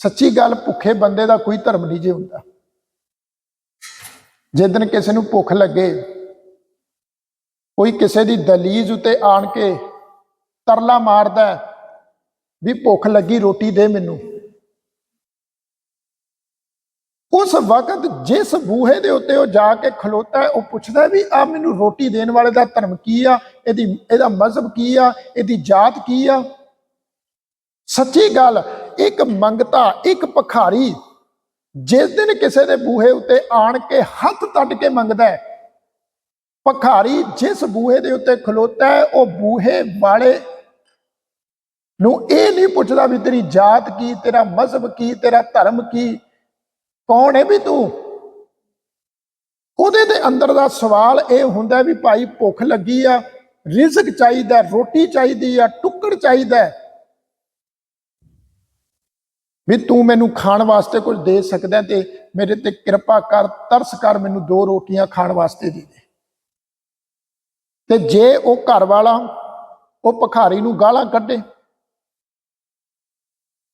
ਸੱਚੀ ਗੱਲ ਭੁੱਖੇ ਬੰਦੇ ਦਾ ਕੋਈ ਧਰਮ ਨਹੀਂ ਜੇ ਹੁੰਦਾ। ਜਿੱਦਨ ਕਿਸੇ ਨੂੰ ਭੁੱਖ ਲੱਗੇ, ਕੋਈ ਕਿਸੇ ਦੀ ਦਲੀਜ ਉਤੇ ਆਣ ਕੇ ਤਰਲਾ ਮਾਰਦਾ ਵੀ ਭੁੱਖ ਲੱਗੀ ਰੋਟੀ ਦੇ ਮੈਨੂੰ। ਉਸ ਵਕਤ ਜਿਸ ਬੂਹੇ ਦੇ ਉੱਤੇ ਉਹ ਜਾ ਕੇ ਖਲੋਤਾ ਉਹ ਪੁੱਛਦਾ ਵੀ ਆ ਮੈਨੂੰ ਰੋਟੀ ਦੇਣ ਵਾਲੇ ਦਾ ਧਰਮ ਕੀ ਆ? ਇਹਦੀ ਇਹਦਾ ਮਜ਼ਹਬ ਕੀ ਆ? ਇਹਦੀ ਜਾਤ ਕੀ ਆ? ਸੱਚੀ ਗੱਲ ਇੱਕ ਮੰਗਤਾ, ਇੱਕ ਭਖਾਰੀ, ਜਿਸ ਦਿਨ ਕਿਸੇ ਦੇ ਬੂਹੇ ਉੱਤੇ ਆਣ ਕੇ ਹੱਥ ਤੱਟ ਕੇ ਮੰਗਦਾ ਹੈ, ਭਖਾਰੀ ਜਿਸ ਬੂਹੇ ਦੇ ਉੱਤੇ ਖਲੋਤਾ ਹੈ, ਉਹ ਬੂਹੇ ਵਾਲੇ ਨੂੰ ਇਹ ਨਹੀਂ ਪੁੱਛਦਾ ਵੀ ਤੇਰੀ ਜਾਤ ਕੀ, ਤੇਰਾ ਮਜ਼ਹਬ ਕੀ, ਤੇਰਾ ਧਰਮ ਕੀ, ਕੌਣ ਹੈ ਵੀ ਤੂੰ? ਉਹਦੇ ਦੇ ਅੰਦਰ ਦਾ ਸਵਾਲ ਇਹ ਹੁੰਦਾ ਵੀ ਭਾਈ ਭੁੱਖ ਲੱਗੀ ਆ, ਰਿਜ਼ਕ ਚਾਹੀਦਾ, ਰੋਟੀ ਚਾਹੀਦੀ ਆ, ਟੁੱਕੜ ਚਾਹੀਦਾ ਵੀ ਤੂੰ ਮੈਨੂੰ ਖਾਣ ਵਾਸਤੇ ਕੁਝ ਦੇ ਸਕਦਾ ਤੇ ਮੇਰੇ ਤੇ ਕਿਰਪਾ ਕਰ, ਤਰਸ ਕਰ ਮੈਨੂੰ ਦੋ ਰੋਟੀਆਂ ਖਾਣ ਵਾਸਤੇ ਦੇ ਦੇ। ਤੇ ਜੇ ਉਹ ਘਰ ਵਾਲਾ ਉਹ ਭਖਾਰੀ ਨੂੰ ਗਾਲਾਂ ਕੱਢੇ,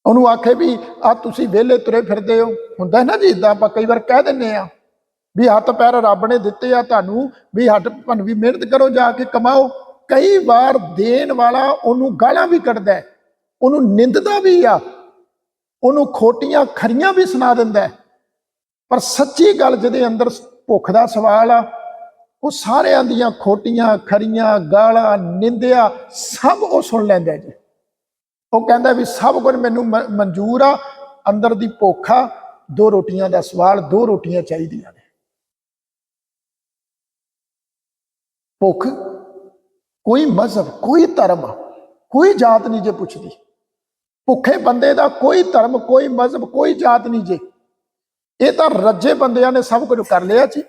ਉਹਨੂੰ ਆਖੇ ਵੀ, ਆ ਤੁਸੀਂ ਵਿਹਲੇ ਤੁਰੇ ਫਿਰਦੇ ਹੋ। ਹੁੰਦਾ ਨਾ ਜੀ, ਇਦਾਂ ਆਪਾਂ ਕਈ ਵਾਰ ਕਹਿ ਦਿੰਨੇ ਆ ਵੀ ਹੱਥ ਪੈਰ ਰੱਬ ਨੇ ਦਿੱਤੇ ਆ ਤੁਹਾਨੂੰ ਵੀ ਹੱਟ ਭਨ ਵੀ ਮਿਹਨਤ ਕਰੋ ਜਾ ਕੇ ਕਮਾਓ। ਕਈ ਵਾਰ ਦੇਣ ਵਾਲਾ ਉਹਨੂੰ ਗਾਲਾਂ ਵੀ ਕੱਢਦਾ ਉਹਨੂੰ ਨਿੰਦਦਾ ਵੀ ਆ ਉਹਨੂੰ ਖੋਟੀਆਂ ਖਰੀਆਂ ਵੀ ਸੁਣਾ ਦਿੰਦਾ ਪਰ ਸੱਚੀ ਗੱਲ ਜਿਹਦੇ ਅੰਦਰ ਭੁੱਖ ਦਾ ਸਵਾਲ ਆ, ਉਹ ਸਾਰਿਆਂ ਦੀਆਂ ਖੋਟੀਆਂ, ਖਰੀਆਂ, ਗਾਲਾਂ, ਨਿੰਦਿਆ ਸਭ ਉਹ ਸੁਣ ਲੈਂਦਾ ਜੀ। ਉਹ ਕਹਿੰਦਾ ਵੀ ਸਭ ਕੁਝ ਮੈਨੂੰ ਮ- ਮਨਜ਼ੂਰ ਆ, ਅੰਦਰ ਦੀ ਭੁੱਖ ਆ, ਦੋ ਰੋਟੀਆਂ ਦਾ ਸਵਾਲ, ਦੋ ਰੋਟੀਆਂ ਚਾਹੀਦੀਆਂ ਨੇ। ਭੁੱਖ ਕੋਈ ਮਜ਼ਹਬ, ਕੋਈ ਧਰਮ, ਕੋਈ ਜਾਤ ਨਹੀਂ ਜੇ ਪੁੱਛਦੀ। ਭੁੱਖੇ ਬੰਦੇ ਦਾ ਕੋਈ ਧਰਮ, ਕੋਈ ਮਜ਼ਹਬ, ਕੋਈ ਜਾਤ ਨਹੀਂ ਜੇ। ਇਹ ਤਾਂ ਰੱਜੇ ਬੰਦਿਆਂ ਨੇ ਸਭ ਕੁਝ ਕਰ ਲਿਆ ਜੀ।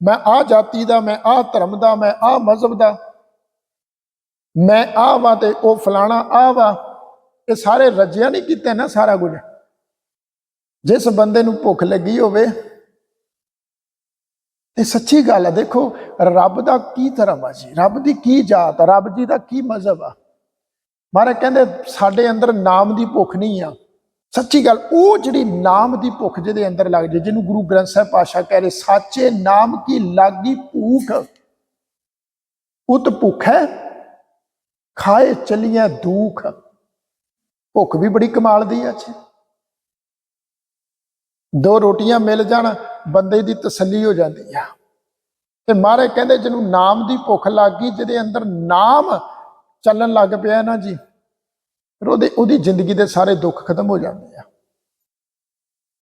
ਮੈਂ ਆ ਜਾਤੀ ਦਾ, ਮੈਂ ਆ ਧਰਮ ਦਾ, ਮੈਂ ਆ ਮਜ਼ਹਬ ਦਾ, ਮੈਂ ਆ ਵਾ ਤੇ ਉਹ ਫਲਾਣਾ ਆ ਵਾ। ਇਹ ਸਾਰੇ ਰੱਜਿਆ ਨਹੀਂ ਕੀਤੇ ਨਾ ਸਾਰਾ ਕੁਝ। ਜਿਸ ਬੰਦੇ ਨੂੰ ਭੁੱਖ ਲੱਗੀ ਹੋਵੇ, ਤੇ ਸੱਚੀ ਗੱਲ ਹੈ ਦੇਖੋ, ਰੱਬ ਦਾ ਕੀ ਧਰਮ ਆ ਜੀ? ਰੱਬ ਦੀ ਕੀ ਜਾਤ ਆ? ਰੱਬ ਜੀ ਦਾ ਕੀ ਮਜ਼ਹਬ ਆ? ਮਹਾਰਾਜ ਕਹਿੰਦੇ, ਸਾਡੇ ਅੰਦਰ ਨਾਮ ਦੀ ਭੁੱਖ ਨਹੀਂ ਆ। ਸੱਚੀ ਗੱਲ, ਉਹ ਜਿਹੜੀ ਨਾਮ ਦੀ ਭੁੱਖ ਜਿਹਦੇ ਅੰਦਰ ਲੱਗ ਜੇ, ਜਿਹਨੂੰ ਗੁਰੂ ਗ੍ਰੰਥ ਸਾਹਿਬ ਪਾਸ਼ਾ ਕਹਿ ਰਹੇ, ਸਾਚੇ ਨਾਮ ਕੀ ਲਾਗੀ ਭੂਖ? ਉਤ ਭੁੱਖ ਹੈ। ਖਾਏ ਚਲੀਆਂ ਦੁੱਖ। ਭੁੱਖ ਵੀ ਬੜੀ ਕਮਾਲ ਦੀ ਆ ਅੱਛਾ ਦੋ ਰੋਟੀਆਂ ਮਿਲ ਜਾਣ, ਬੰਦੇ ਦੀ ਤਸੱਲੀ ਹੋ ਜਾਂਦੀ ਆ। ਤੇ ਮਹਾਰਾਜ ਕਹਿੰਦੇ, ਜਿਹਨੂੰ ਨਾਮ ਦੀ ਭੁੱਖ ਲੱਗ ਗਈ ਜਿਹਦੇ ਅੰਦਰ ਨਾਮ ਚੱਲਣ ਲੱਗ ਪਿਆ ਨਾ ਜੀ। ਫਿਰ ਉਹਦੇ ਉਹਦੀ ਜ਼ਿੰਦਗੀ ਦੇ ਸਾਰੇ ਦੁੱਖ ਖਤਮ ਹੋ ਜਾਂਦੇ ਆ।